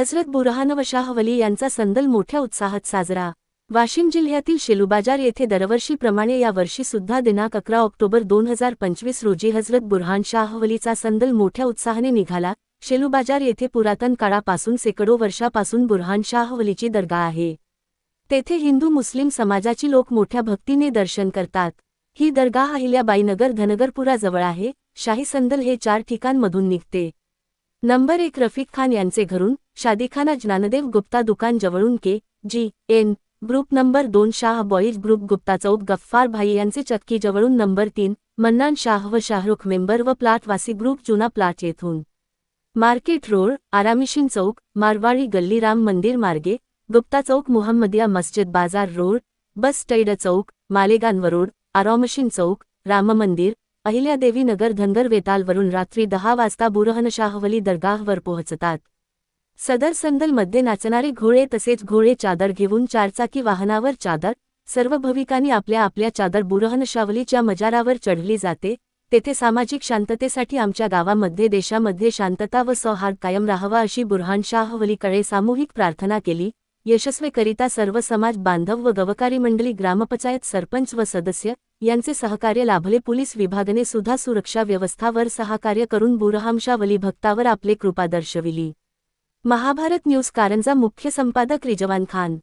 हजरत बुरहान व वली यांचा संदल मोठ्या उत्साहात साजरा. वाशिम जिल्ह्यातील शेलूबाजार येथे दरवर्षीप्रमाणे या वर्षी सुद्धा दिनांक अकरा ऑक्टोबर दोन हजार पंचवीस रोजी हजरत बुरहान शाहवलीचा संदल मोठ्या उत्साहाने निघाला. शेलूबाजार येथे पुरातन काळापासून शेकडो वर्षापासून बुरहान शाहवलीची दर्गा आहे. तेथे हिंदू मुस्लिम समाजाची लोक मोठ्या भक्तीने दर्शन करतात. ही दर्गा अहिल्याबाईनगर धनगरपुराजवळ आहे. शाही संदल हे चार ठिकाणमधून निघते. नंबर एक रफिक खान यांचे घरून शादीखाना ज्ञानदेव गुप्ता दुकान जवळून K G N group number दोन शाह बॉईज ग्रुप गुप्ता चौक गफ्फार भाई यांचे चक्की जवळून नंबर तीन मन्नान शाह व शाहरुख मेंबर व प्लाटवासी ग्रुप जुना प्लाट येथून. मार्केट रोड आरामिशीन चौक मारवाडी गल्ली राम मंदिर मार्गे गुप्ता चौक मुहम्मदिया मस्जिद बाजार रोड बस स्टैड चौक मालेगान रोड आरामशीन चौक राममंदिर अहिल्यादेवी नगर धनगर वेतालवरून रात्री दहा वाजता बुरहन शाहवली दरगाहवर पोहोचतात. सदर संदलमध्ये नाचणारे घोडे तसेच घोडे चादर घेऊन चारचाकी वाहनावर चादर सर्व भविकांनी आपल्या आपल्या चादर बुरहनशावलीच्या मजारावर चढली जाते तेथे सामाजिक शांततेसाठी आमच्या गावामध्ये देशामध्ये शांतता व सौहार्द कायम राहावा अशी बुरहानशाहवलीकडे सामूहिक प्रार्थना केली. यशस्वीकरिता सर्व समाज बांधव व गवकारी मंडळी ग्रामपंचायत सरपंच व सदस्य यांचे सहकार्य लाभले. पोलीस विभागाने सुद्धा सुरक्षा व्यवस्थावर सहकार्य करून बुरहामशावली भक्तावर आपले कृपा दर्शविली. महाभारत न्यूज कारंजा मुख्य संपादक रिजवान खान.